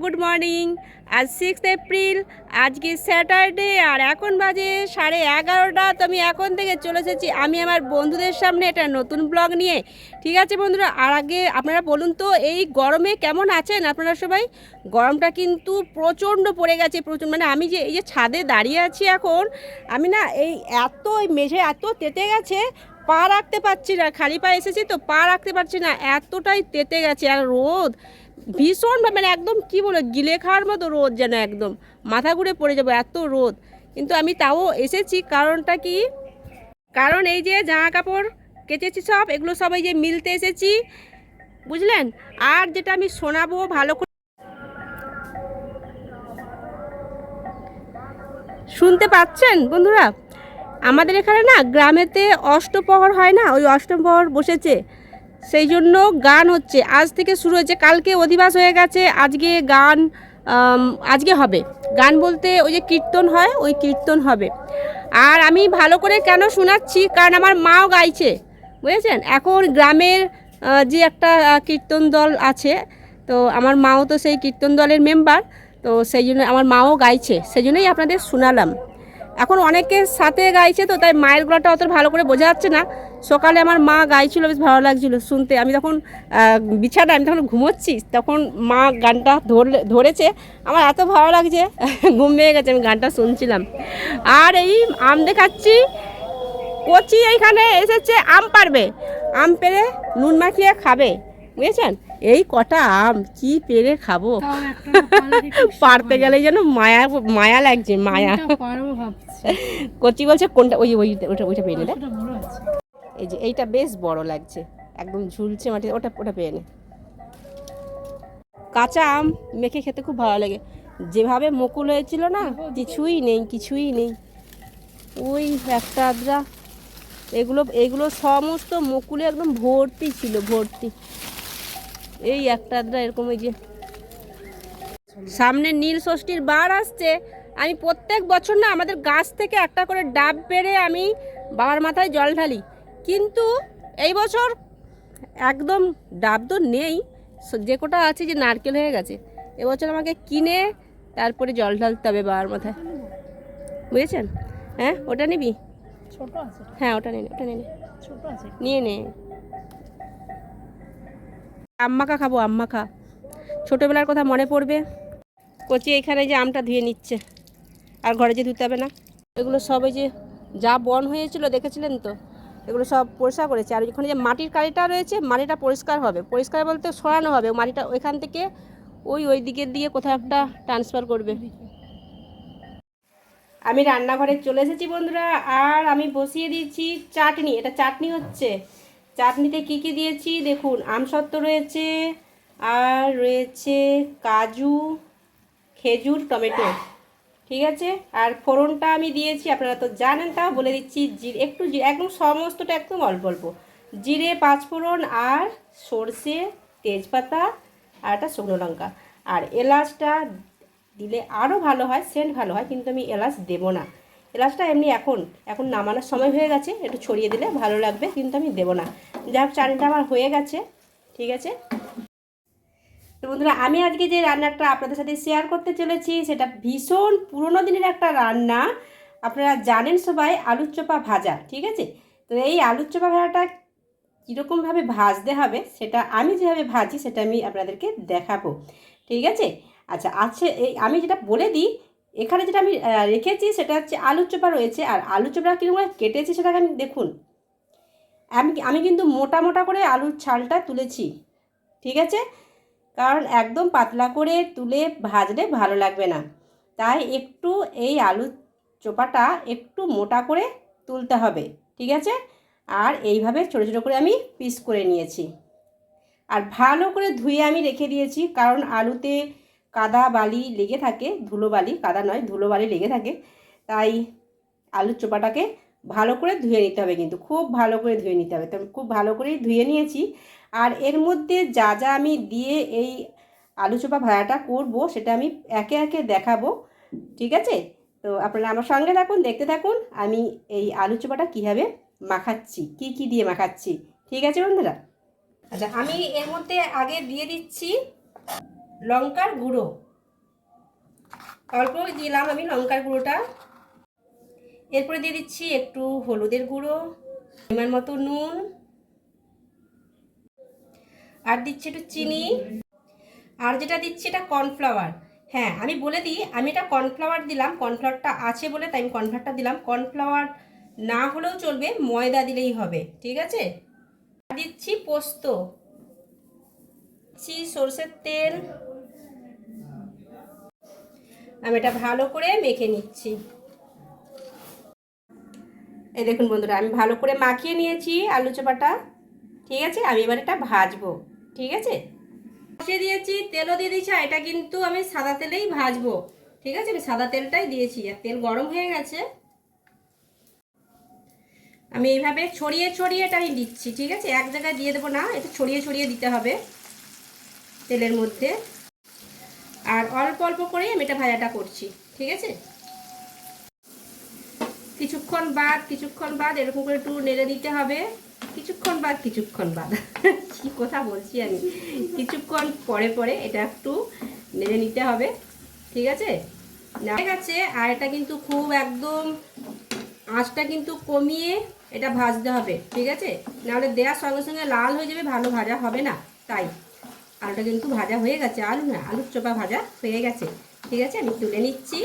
Good morning. আজ six April আজকে Saturday আর এখন বাজে সাড়ে এগারোটা। তো আমি এখন থেকে চলে এসেছি। আমি আমার বন্ধুদের সামনে একটা নতুন ব্লগ নিয়ে। ঠিক আছে বন্ধুরা? আর আগে আপনারা বলুন তো, এই গরমে কেমন আছেন আপনারা সবাই? গরমটা কিন্তু প্রচণ্ড পড়ে গেছে, প্রচণ্ড। মানে আমি যে, এই যে ছাদে দাঁড়িয়ে আছি এখন, আমি না এই এত মেঝে এত তেতে গেছে, পা রাখতে পারছি না। খালি পা এসেছি তো পা রাখতে পারছি না। এতটাই তেতে গেছে। আর রোদ ভীষণ মানে একদম কি বলে গিলে খাওয়ার মতো রোদ যেন একদম। মাথা ঘুরে পড়ে যাব, এত রোদ। কিন্তু আমি তাও এসেছি, কারণটা কি? কারণ এই যে জামা কাপড় কেচেছি সব, এগুলো সব এই যে মিলতে এসেছি। বুঝলেন? আর যেটা আমি শোনাবো ভালো করে শুনতে পাচ্ছেন বন্ধুরা? আমাদের এখানে না গ্রামেতে অষ্টপ্রহর হয় না, ওই অষ্টপ্রহর বসেছে। সেই জন্য গান হচ্ছে। আজ থেকে শুরু হয়েছে। কালকে অধিবাস হয়ে গেছে। আজকে গান আজকে হবে। গান বলতে ওই যে কীর্তন হয়, ওই কীর্তন হবে। আর আমি ভালো করে কেন শোনাচ্ছি? কারণ আমার মাও গাইছে। বুঝেছেন? এখন গ্রামের যে একটা কীর্তন দল আছে, তো আমার মাও তো সেই কীর্তন দলের মেম্বার, তো সেই জন্য আমার মাও গাইছে। সেই জন্যই আপনাদের শোনালাম। এখন অনেকের সাথে গাইছে তো, তাই মায়ের গলাটা অত ভালো করে বোঝা যাচ্ছে না। সকালে আমার মা গাইছিল, বেশ ভালো লাগছিল শুনতে। আমি তখন বিছানা আমি তখন ঘুমোচ্ছি, তখন মা গানটা ধরলে, ধরেছে। আমার এত ভালো লাগছে, ঘুম ভেঙে গেছে, আমি গানটা শুনছিলাম। আর এই আম দেখাচ্ছি, কচি এইখানে এসেছে, আম পারবে। আম পেরে নুন মাখিয়ে খাবে, বুঝেছেন? এই কটা আম কি পেরে খাব? পারতে গেলে যেন মায়া মায়া লাগছে মায়া। কচি বলছে কোনটা? ওই ওই ওটা ওইটা পেয়ে আছে। এই যে এইটা বেশ বড় লাগছে একদম ঝুলছে মাটি ওটা ওটা পেয়ে নে। কাঁচা আম মেখে খেতে খুব ভালো লাগে। যেভাবে মুকুল হয়েছিল না কিছুই নেই কিছুই নেই। ওই একটা আদ্রা। এগুলো এগুলো সমস্ত মুকুলে একদম ভর্তি ছিল ভর্তি। এই একটা আদ্রা এরকম এই যে। সামনে নীল ষষ্ঠীর বার আসছে। আমি প্রত্যেক বছর না আমাদের গাছ থেকে একটা করে ডাব পেড়ে আমি বাবার মাথায় জল ঢালি। কিন্তু এই বছর একদম ডাব তো নেই। যে কোটা আছে যে নারকেল হয়ে গেছে। এবছর আমাকে কিনে তারপরে জল ঢালতে হবে বাবার মাথায়। বুঝেছেন? হ্যাঁ ওটা নিবি? হ্যাঁ ওটা নিয়ে নে, ওটা নিয়ে নিয়ে নে। আম্মাকা খাব, আম্মাকা। ছোটোবেলার কথা মনে পড়বে। কচি এখানে যে আমটা ধুয়ে নিচ্ছে। আর ঘরে যে ধুতে হবে না। এগুলো সব ওই যে যা বন হয়েছিল, দেখেছিলেন তো? এগুলো সব পরিষ্কার করেছে। আর ওখানে যে মাটির কালিটা রয়েছে, মাটিটা পরিষ্কার হবে। পরিষ্কার বলতে সরানো হবে। মাটিটা ওইখান থেকে ওই ওই দিকের দিয়ে কোথাও একটা ট্রান্সফার করবে। আমি রান্নাঘরে চলে এসেছি বন্ধুরা। আর আমি বসিয়ে দিয়েছি চাটনি। এটা চাটনি হচ্ছে। চাটনিতে কি কি দিয়েছি? দেখুন আমসত্ত্ব রয়েছে, আর রয়েছে কাজু, খেজুর, টমেটো। ঠিক আছে? আর ফোড়নটা আমি দিয়েছি, আপনারা তো জানেন তাও বলে দিচ্ছি জিরে, একটু একদম সমস্তটা একদম অল্প অল্প। জিরে পাঁচফোড়ন আর সর্ষে, তেজপাতা, আর একটা শুকনো লঙ্কা। আর এলাচটা দিলে আরও ভালো হয়, সেন্ট ভালো হয়, কিন্তু আমি এলাচ দেবো না। এলাচটা এমনি এখন এখন নামানোর সময় হয়ে গেছে, একটু ছড়িয়ে দিলে ভালো লাগবে, কিন্তু আমি দেবো না। যাই হোক চাটনিটা আমার হয়ে গেছে, ঠিক আছে? তো বন্ধুরা, আমি আজকে যে রান্নাটা আপনাদের সাথে শেয়ার করতে চলেছি, সেটা ভীষণ পুরোনো দিনের একটা রান্না। আপনারা জানেন সবাই, আলুর চোপা ভাজা, ঠিক আছে? তো এই আলুর চোপা ভাজাটা কীরকমভাবে ভাজতে হবে, সেটা আমি যেভাবে ভাজি, সেটা আমি আপনাদেরকে দেখাবো, ঠিক আছে? আচ্ছা আছে এই, আমি যেটা বলে দিই এখানে যেটা আমি রেখেছি সেটা হচ্ছে আলুর চোপা রয়েছে, আর আলুর চোপা কীরকম কেটেছি সেটাকে আমি, দেখুন। আমি আমি কিন্তু মোটা মোটা করে আলুর ছালটা তুলেছি, ঠিক আছে? কারণ একদম পাতলা করে তুলে ভাজলে ভালো লাগবে না। তাই একটু এই আলুর চোপাটা একটু মোটা করে তুলতে হবে, ঠিক আছে? আর এইভাবে ছোটো ছোটো করে আমি পিস করে নিয়েছি। আর ভালো করে ধুয়ে আমি রেখে দিয়েছি, কারণ আলুতে কাদা বালি লেগে থাকে, ধুলো বালি, কাদা নয়, ধুলো বালি লেগে থাকে। তাই আলুর চোপাটাকে ভালো করে ধুয়ে নিতে হবে কিন্তু, খুব ভালো করে ধুয়ে নিতে হবে। তো খুব ভালো করেই ধুয়ে নিয়েছি। আর এর মধ্যে যা যা আমি দিয়ে এই আলু চোপা ভাড়াটা করব, সেটা আমি একে একে দেখাবো। ঠিক আছে? তো আপনারা আমার সঙ্গে থাকুন, দেখতে থাকুন, আমি এই আলু চোপাটা কীভাবে মাখাচ্ছি, কি কি দিয়ে মাখাচ্ছি। ঠিক আছে বন্ধুরা? আচ্ছা আমি এর মধ্যে আগে দিয়ে দিচ্ছি লঙ্কার গুঁড়ো। অল্প দিলাম আমি লঙ্কার গুঁড়োটা। এরপরে দিয়ে দিচ্ছি একটু হলুদের গুঁড়ো, পরিমাণ মতো নুন। আর দিচ্ছি একটু চিনি। আর যেটা দিচ্ছি এটা কর্নফ্লাওয়ার। হ্যাঁ আমি বলে দিই, আমি এটা কর্নফ্লাওয়ার দিলাম, কর্নফ্লাওয়ারটা আছে বলে তাই আমি কর্নফ্লাওয়ারটা দিলাম। কর্নফ্লাওয়ার না হলেও চলবে, ময়দা দিলেই হবে, ঠিক আছে? আর দিচ্ছি পোস্ত। সর্ষের তেল। আমি এটা ভালো করে মেখে নিচ্ছি। এই দেখুন বন্ধুরা, আমি ভালো করে মাখিয়ে নিয়েছি আলু চোপাটা। ঠিক আছে? আমি এবার এটা ভাজবো। ঠিক আছে? বসিয়ে দিয়েছি, তেলও দিয়ে দিয়েছি এটা কিন্তু আমি সাদা তেলেই ভাজবো। ঠিক আছে? আমি সাদা তেলটাই দিয়েছি, আর তেল গরম হয়ে গেছে। আমি এইভাবে ছড়িয়ে ছড়িয়ে এটা আমি দিচ্ছি। ঠিক আছে? এক জায়গায় দিয়ে দেবো না এটা ছড়িয়ে ছড়িয়ে দিতে হবে তেলের মধ্যে। আর অল্প অল্প করেই আমি এটা ভাজাটা করছি, ঠিক আছে? কিছুক্ষণ বাদ কিছুক্ষণ বাদ, এরকম করে একটু নেড়ে দিতে হবে। কিছুক্ষণ বাদ কিছুক্ষণ বাদ। কি কথা বলছি আমি? কিছুক্ষণ পরে পরে এটা একটু নেড়ে নিতে হবে, ঠিক আছে? ঠিক আছে আর এটা কিন্তু খুব একদম আঁচটা কিন্তু কমিয়ে এটা ভাজতে হবে, ঠিক আছে? নাহলে দেওয়ার সঙ্গে সঙ্গে লাল হয়ে যাবে, ভালো ভাজা হবে না, তাই। আলুটা কিন্তু ভাজা হয়ে গেছে। আলু না, আলুর চোপা ভাজা হয়ে গেছে। ঠিক আছে? আমি তুলে নিচ্ছি।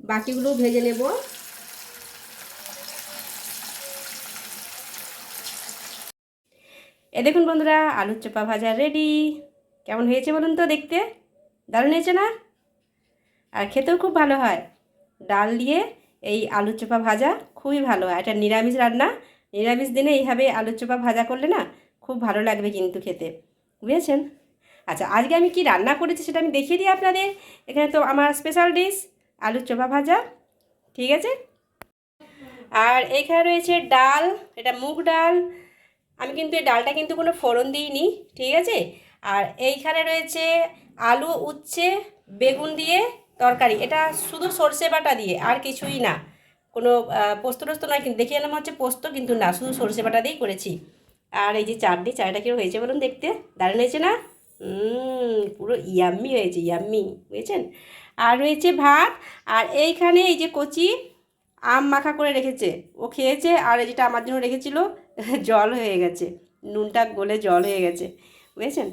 বাকিগুলো ভেজে নেব। এ দেখুন বন্ধুরা, আলুর চোপা ভাজা রেডি কেমন হয়েছে বলুন তো দেখতে? দারুণ হয়েছে না? আর খেতেও খুব ভালো হয়। ডাল দিয়ে এই আলুর চোপা ভাজা। খুবই ভালো। এটা নিরামিষ রান্না। নিরামিষ দিনে এইভাবে আলুর চোপা ভাজা করলে না খুব ভালো লাগবে কিন্তু খেতে। বুঝেছেন? আচ্ছা আজকে আমি কি রান্না করেছি সেটা আমি দেখিয়ে দিই আপনাদের। এখানে তো আমার স্পেশাল ডিশ আলুর চোপা ভাজা। ঠিক আছে? আর এইখানে রয়েছে ডাল, এটা মুগ ডাল। আমি কিন্তু এই ডালটা কিন্তু কোনো ফোড়ন দিইনি। ঠিক আছে? আর এইখানে রয়েছে আলু, উচ্ছে, বেগুন দিয়ে তরকারি। এটা শুধু সর্ষে বাটা দিয়ে, আর কিছুই না। কোনো পোস্ত টোস্ত নয়, কিন্তু দেখে এলাম হচ্ছে পোস্ত, কিন্তু না, শুধু সরষে বাটা দিয়েই করেছি। আর এই যে চাটনি চাটা কীরকম হয়েছে বলুন দেখতে? দারুণ হয়েছে না? পুরো ইয়াম্মি হয়েছে, ইয়াম্মি, বুঝেছেন? আর রয়েছে ভাত, আর এইখানে এই যে কচি, আম মাখা করে রেখেছে। ও খেয়েছে, আর এই যেটা আমার জন্য রেখেছিল, জল হয়ে গেছে। নুনটা গলে জল হয়ে গেছে, বুঝেছেন?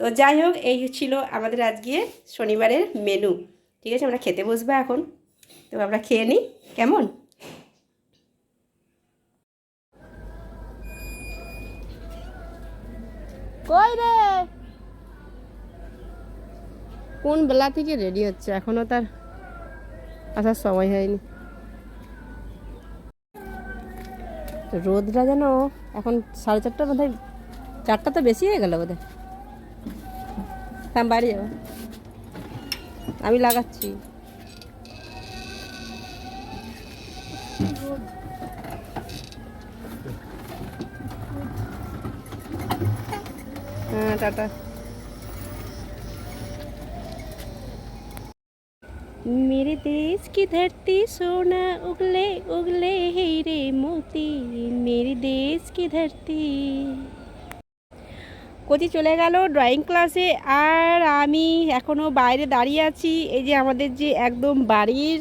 তো যাই হোক, এই ছিল আমাদের আজকে শনিবারের মেনু ঠিক আছে, আমরা খেতে বসবো এখন। তো আমরা খেয়ে নিই, কেমন? কোন বেলা থেকে রেডি হচ্ছে? এখনও তার আসার সময় হয়নি। রোদটা যেন এখন সাড়ে চারটার বোধ হয় চারটা তো বেশি হয়ে গেল বোধ হয় বাইরে যাব। আমি লাগাচ্ছি। হ্যাঁ টাটা मेरे देश की धरती सोना उगले उगले हीरे मोती मेरे देश की धरती কোচি চলে গেল ড্রয়িং ক্লাসে আর আমি এখনও বাইরে দাঁড়িয়ে আছি এই যে আমাদের যে একদম বাড়ির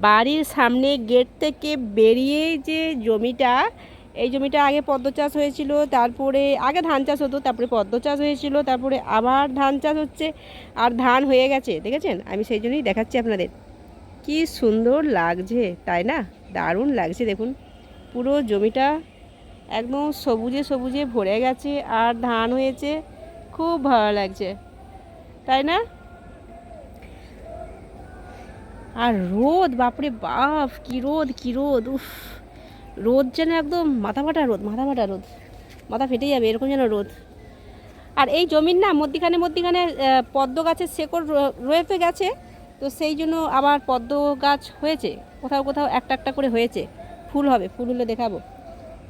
বাড়ির সামনে গেট থেকে বেরিয়ে যে জমিটা, এই জমিটা আগে পদ্ম চাষ হয়েছিল, তারপরে আগে ধান চাষ হতো, তারপরে পদ্ম চাষ হয়েছিল, তারপরে আবার ধান চাষ হচ্ছে, আর ধান হয়ে গেছে, দেখেছেন? আমি সেই জন্যই দেখাচ্ছি আপনাদের। কি সুন্দর লাগছে, তাই না? দারুণ লাগছে, দেখুন। পুরো জমিটা একদম সবুজে সবুজে ভরে গেছে, আর ধান হয়েছে, খুব ভালো লাগছে। তাই না? আর রোদ, বাপরে বাপ, কি রোদ কি রোদ, উফ। রোদ যেন একদম মাথা ফাটা রোদ, মাথা ফাটা রোদ। মাথা ফেটে যাবে, এরকম যেন রোদ। আর এই জমির না, মধ্যিখানে মধ্যিখানে পদ্ম গাছের শেকড় র- রয়ে তো গেছে। তো সেই জন্য আবার পদ্ম গাছ হয়েছে। কোথাও কোথাও একটা একটা করে হয়েছে। ফুল হবে, ফুল হলে দেখাবো।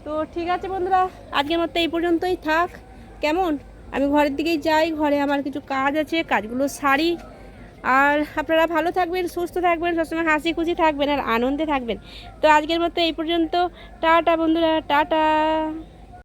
তো ঠিক আছে বন্ধুরা, আজকের মতো এই পর্যন্তই থাক। কেমন? আমি ঘরের দিকেই যাই, ঘরে আমার কিছু কাজ আছে, কাজগুলো সারি। আর আপনারা ভালো থাকবেন, সুস্থ থাকবেন, সবসময় হাসি খুশি থাকবেন আর আনন্দে থাকবেন। তো আজকের মতো এই পর্যন্ত। টাটা বন্ধুরা, টাটা।